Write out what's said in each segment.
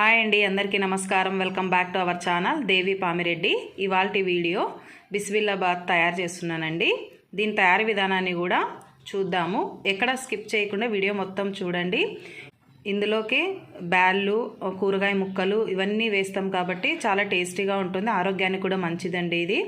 Hi అండి అందరికీ నమస్కారం. Welcome back to our channel Devi Pamireddy. ఇవాల్టి వీడియో బిస్విల్లాబాద్ తయారు చేస్తున్నానండి. దీని తయారీ విధానాన్ని కూడా చూద్దాము. ఎక్కడ స్కిప్ చేయకుండా వీడియో మొత్తం చూడండి. ఇందులోకి బ్యాళ్ళు కూరగాయ ముక్కలు ఇవన్నీ వేస్తాం కాబట్టి చాలా టేస్టీగా ఉంటుంది. ఆరోగ్యానికి కూడా మంచిదండి ఇది.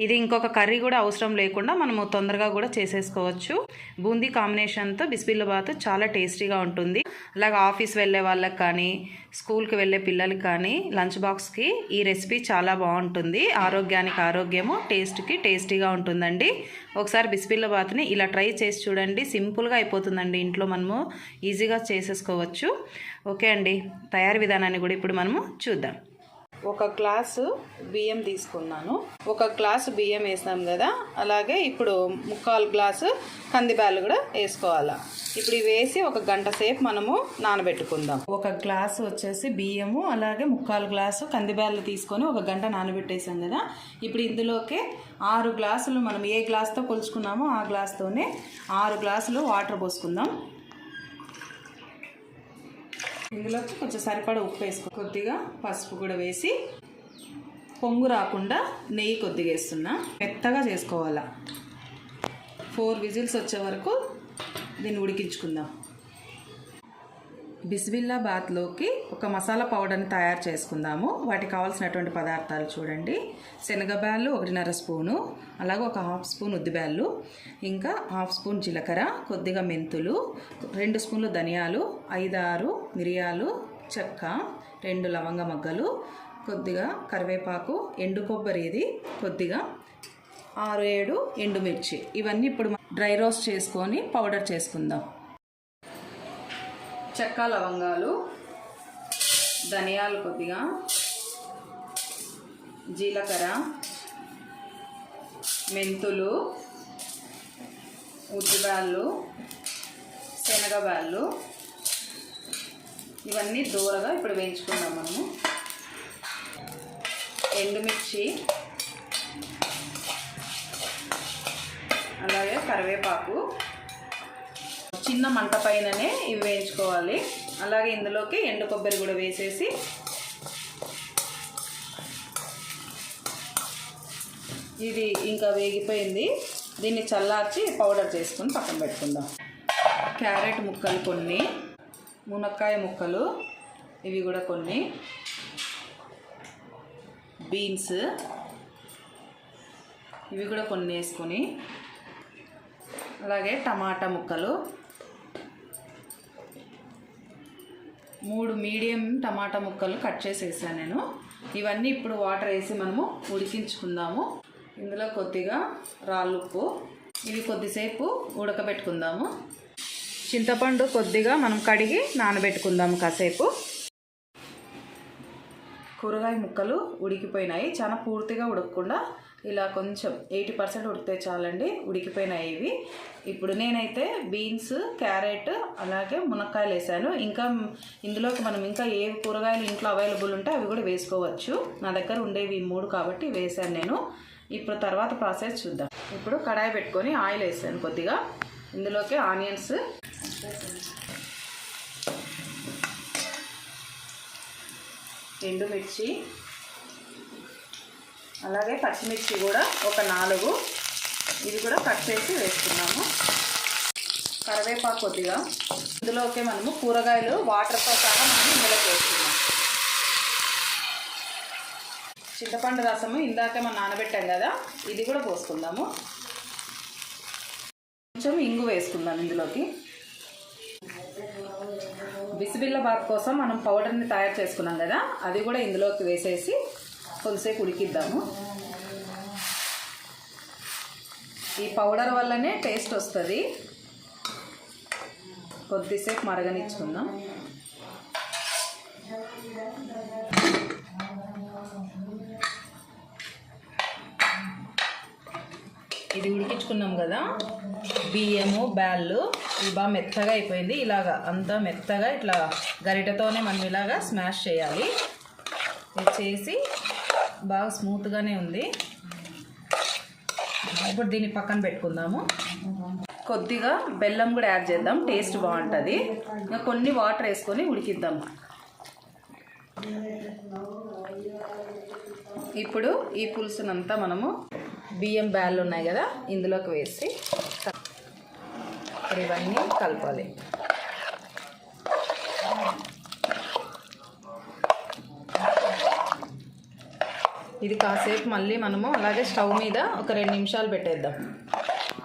ఇది ఇంకొక కర్రీ కూడా అవసరం లేకుండా మనము తొందరగా కూడా చేసేసుకోవచ్చు. బూందీ కాంబినేషన్తో బిస్బిల్ల బాత్ చాలా టేస్టీగా ఉంటుంది. అలాగే ఆఫీస్ వెళ్ళే వాళ్ళకి కానీ స్కూల్కి వెళ్ళే పిల్లలకి కానీ లంచ్ బాక్స్కి ఈ రెసిపీ చాలా బాగుంటుంది. ఆరోగ్యానికి ఆరోగ్యము టేస్ట్కి టేస్టీగా ఉంటుందండి. ఒకసారి బిస్బిల్లాబాత్ని ఇలా ట్రై చేసి చూడండి. సింపుల్గా అయిపోతుందండి. ఇంట్లో మనము ఈజీగా చేసేసుకోవచ్చు. ఓకే అండి. తయారీ విధానాన్ని కూడా ఇప్పుడు మనము చూద్దాం. ఒక గ్లాసు బియ్యం తీసుకున్నాను. ఒక గ్లాసు బియ్యం వేసాం కదా. అలాగే ఇప్పుడు ముక్కాలు గ్లాసు కందిబ్యాలు కూడా వేసుకోవాలా. ఇప్పుడు ఇవి వేసి ఒక గంట సేపు మనము నానబెట్టుకుందాం. ఒక గ్లాసు వచ్చేసి బియ్యము అలాగే ముక్కాలు గ్లాసు కందిబ్యాలు తీసుకొని ఒక గంట నానబెట్టేసాం కదా. ఇప్పుడు ఇందులోకి ఆరు గ్లాసులు మనం ఏ గ్లాస్తో కొలుచుకున్నామో ఆ గ్లాస్తోనే ఆరు గ్లాసులు వాటర్ పోసుకుందాం. ఇందులోకి కొంచెం సరిపడా ఉప్పు వేసుకో. కొద్దిగా పసుపు కూడా వేసి పొంగు రాకుండా నెయ్యి కొద్దిగా వేస్తున్నా. మెత్తగా చేసుకోవాలా. ఫోర్ విజిల్స్ వచ్చే వరకు దీన్ని ఉడికించుకుందాం. బిస్బిల్లా బాత్లోకి ఒక మసాలా పౌడర్ని తయారు చేసుకుందాము. వాటికి కావాల్సినటువంటి పదార్థాలు చూడండి. శనగబ్యాళ్ళు ఒకటిన్నర స్పూను అలాగే ఒక హాఫ్ స్పూన్ ఉద్దిబ్యాళ్ళు ఇంకా హాఫ్ స్పూన్ జీలకర్ర కొద్దిగా మెంతులు రెండు స్పూన్లు ధనియాలు ఐదారు మిరియాలు చెక్క రెండు లవంగ మొగ్గలు కొద్దిగా కరివేపాకు ఎండు కొబ్బరి ఇది కొద్దిగా ఆరు ఏడు ఎండుమిర్చి. ఇవన్నీ ఇప్పుడు డ్రై రోస్ట్ చేసుకొని పౌడర్ చేసుకుందాం. చెక్క లవంగాలు ధనియాలు కొద్దిగా జీలకర్ర మెంతులు ఉద్దిబ్యాళ్ళు శనగబ్యాళ్ళు. ఇవన్నీ దూరగా ఇప్పుడు వేయించుకుందాం మనము. ఎండుమిర్చి అలాగే కరివేపాకు. చిన్న మంట పైననే ఇవి వేయించుకోవాలి. అలాగే ఇందులోకి ఎండు కొబ్బరి కూడా వేసేసి ఇది ఇంకా వేగిపోయింది. దీన్ని చల్లార్చి పౌడర్ చేసుకుని పక్కన పెట్టుకుందాం. క్యారెట్ ముక్కలు కొన్ని మునక్కాయ ముక్కలు ఇవి కూడా కొన్ని బీన్స్ ఇవి కూడా కొన్ని వేసుకొని అలాగే టమాటా ముక్కలు మూడు మీడియం టమాటా ముక్కలు కట్ చేసేసాను నేను. ఇవన్నీ ఇప్పుడు వాటర్ వేసి మనము ఉడికించుకుందాము. ఇందులో కొద్దిగా రాళ్ళుప్పు ఇవి కొద్దిసేపు ఉడకబెట్టుకుందాము. చింతపండు కొద్దిగా మనం కడిగి నానబెట్టుకుందాము కాసేపు. కూరగాయ ముక్కలు ఉడికిపోయినాయి. చాలా పూర్తిగా ఉడకకుండా ఇలా కొంచెం ఎయిటీ పర్సెంట్ ఉడికితే చాలండి ఉడికిపోయినాయి ఇవి. ఇప్పుడు నేనైతే బీన్స్ క్యారెట్ అలాగే మునక్కాయలు వేసాను. ఇంకా ఇందులోకి మనం ఇంకా ఏ కూరగాయలు ఇంట్లో అవైలబుల్ ఉంటే అవి కూడా వేసుకోవచ్చు. నా దగ్గర ఉండేవి మూడు కాబట్టి వేసాను నేను. ఇప్పుడు తర్వాత ప్రాసెస్ చూద్దాం. ఇప్పుడు కడాయి పెట్టుకొని ఆయిల్ వేసాను కొద్దిగా. ఇందులోకి ఆనియన్స్. ఎండుమిర్చి. అలాగే పచ్చిమిర్చి కూడా ఒక నాలుగు. ఇది కూడా కట్ చేసి వేసుకున్నాము. కరివేపాకు కొద్దిగా. ఇందులోకి మనము కూరగాయలు వాటర్తో సహా మనం ఇందులోకి వేసుకున్నాం. చింతపండు రసము ఇందాక మనం నానబెట్టాం కదా ఇది కూడా పోసుకుందాము. కొంచెం ఇంగు వేసుకుందాం ఇందులోకి. బిసిబిల్లబాత్ కోసం మనం పౌడర్ని తయారు చేసుకున్నాం కదా అది కూడా ఇందులోకి వేసేసి కొద్దిసేపు ఉడికిద్దాము. ఈ పౌడర్ వల్లనే టేస్ట్ వస్తుంది. కొద్దిసేపు మరగనిచ్చుకుందాం. ఇది ఉడికించుకున్నాం కదా. బియ్యము బ్యాళ్ళు ఇవి బాగా మెత్తగా అయిపోయింది. ఇలాగా అంతా మెత్తగా ఇట్లా గరిటతోనే మనం ఇలాగా స్మాష్ చేయాలి. చేసి బాగా స్మూత్గానే ఉంది. ఇప్పుడు దీన్ని పక్కన పెట్టుకుందాము. కొద్దిగా బెల్లం కూడా యాడ్ చేద్దాం టేస్ట్ బాగుంటుంది. ఇంకా కొన్ని వాటర్ వేసుకొని ఉడికిద్దాం. ఇప్పుడు ఈ పులుసునంతా మనము బియ్యం బ్యాళ్ళు ఉన్నాయి కదా ఇందులోకి వేసి ఇవన్నీ కలపాలి. ఇది కాసేపు మళ్ళీ మనము అలాగే స్టవ్ మీద ఒక రెండు నిమిషాలు పెట్టేద్దాం.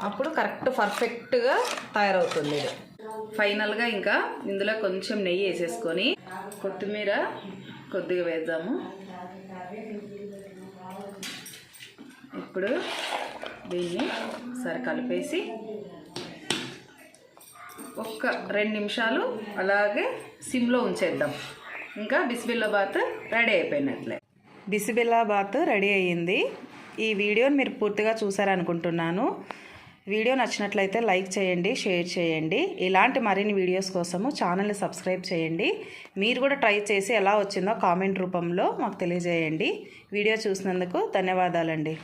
అప్పుడు కరెక్ట్ పర్ఫెక్ట్గా తయారవుతుంది ఇది. ఫైనల్గా ఇంకా ఇందులో కొంచెం నెయ్యి వేసేసుకొని కొత్తిమీర కొద్దిగా వేద్దాము. ఇప్పుడు దీన్ని సరి కలిపేసి ఒక్క రెండు నిమిషాలు అలాగే సిమ్లో ఉంచేద్దాం. ఇంకా బిస్బిల్లాబాత్ రెడీ అయిపోయినట్లే. బిసిబిల్లాబాత్ రెడీ అయ్యింది. ఈ వీడియోని మీరు పూర్తిగా చూసారనుకుంటున్నాను. వీడియో నచ్చినట్లయితే లైక్ చేయండి షేర్ చేయండి. ఇలాంటి మరిన్ని వీడియోస్ కోసము ఛానల్ని సబ్స్క్రైబ్ చేయండి. మీరు కూడా ట్రై చేసి ఎలా వచ్చిందో కామెంట్ రూపంలో మాకు తెలియజేయండి. వీడియో చూసినందుకు ధన్యవాదాలండి.